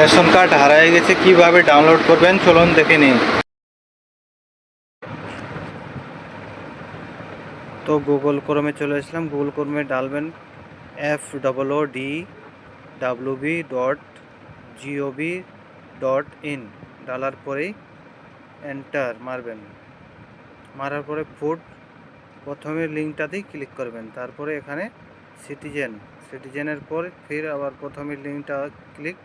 Ration card হারিয়ে গেছে, কীভাবে ডাউনলোড করবেন? চলুন দেখে নিন তো গুগল ক্রমে চলে আসলাম। গুগল ক্রমে ডালবেন F double O D W B dot gov dot in ডালার পরেই এন্টার মারবেন। মারার পরে ফুড প্রথমে লিঙ্কটাতেই ক্লিক করবেন। তারপরে এখানে সিটিজেন সিটিজেনের পর ফির আবার প্রথমে লিঙ্কটা ক্লিক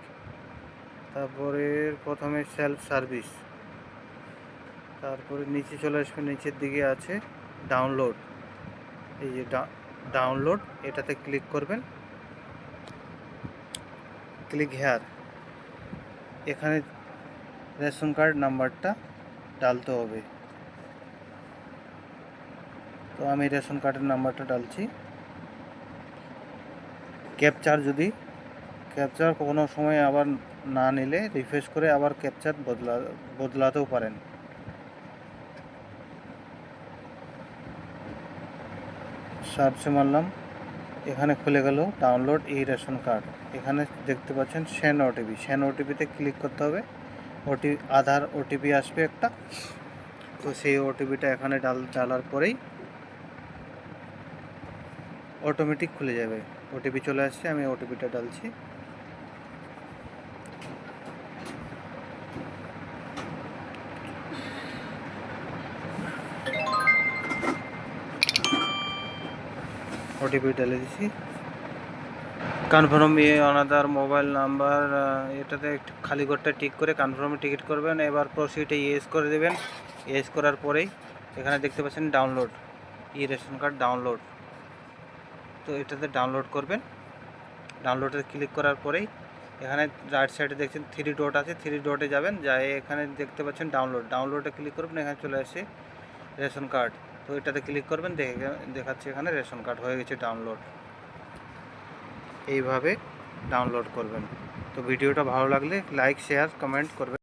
তারপরে প্রথমে সেলফ সার্ভিস তারপরে নিচে চলে আসবে, নিচের দিকে আছে ডাউনলোড এই যে ডাউনলোড এটাতে ক্লিক করবেন। ক্লিক হেয়ার এখানে রেশন কার্ড নাম্বারটা ডালতে হবে। তো আমি রেশন কার্ডের নাম্বারটা ডালছি। ক্যাপচার যদি ক্যাপচার কোনো সময় আবার না নিলে রিফ্রেশ করে আবার ক্যাপচার বদলা, বদলাতেও পারেন। সার্চে মারলাম, এখানে খুলে গেল ডাউনলোড এই রেশন কার্ড এখানে দেখতে পাচ্ছেন সেন ওটিপি সেন ওটিপিতে ক্লিক করতে হবে। ওটি আধার ওটিপি আসবে একটা। তো সেই ওটিপিটা এখানে ডাল ডালার পরেই অটোমেটিক খুলে যাবে। ওটিপি চলে আসছে, আমি ওটিপিটা ডালছি। ওটিপি ডালে দিছি। কনফার্ম ইয়ে অনাদার মোবাইল নাম্বার এটাতে একটু খালি ঘরটা টিক করে কনফার্মে টিকিট করবেন। এবার প্রসিডে ইয়েস করে দেবেন। ইয়েস করার পরেই এখানে দেখতে পাচ্ছেন download e ration card download তো এটাতে ডাউনলোড করবেন। ডাউনলোডে ক্লিক করার পরেই এখানে রাইট সাইডে দেখছেন থ্রি ডট আছে। থ্রি ডটে যাবেন যাই এখানে দেখতে পাচ্ছেন ডাউনলোড ডাউনলোডে ক্লিক করবেন, এখানে চলে আসে রেশন কার্ড তো এটাতে ক্লিক করবেন, দেখে দেখাচ্ছে এখানে রেশন কার্ড হয়ে গেছে ডাউনলোড এইভাবে ডাউনলোড করবেন। তো ভিডিওটা ভালো লাগলে লাইক শেয়ার কমেন্ট করবেন।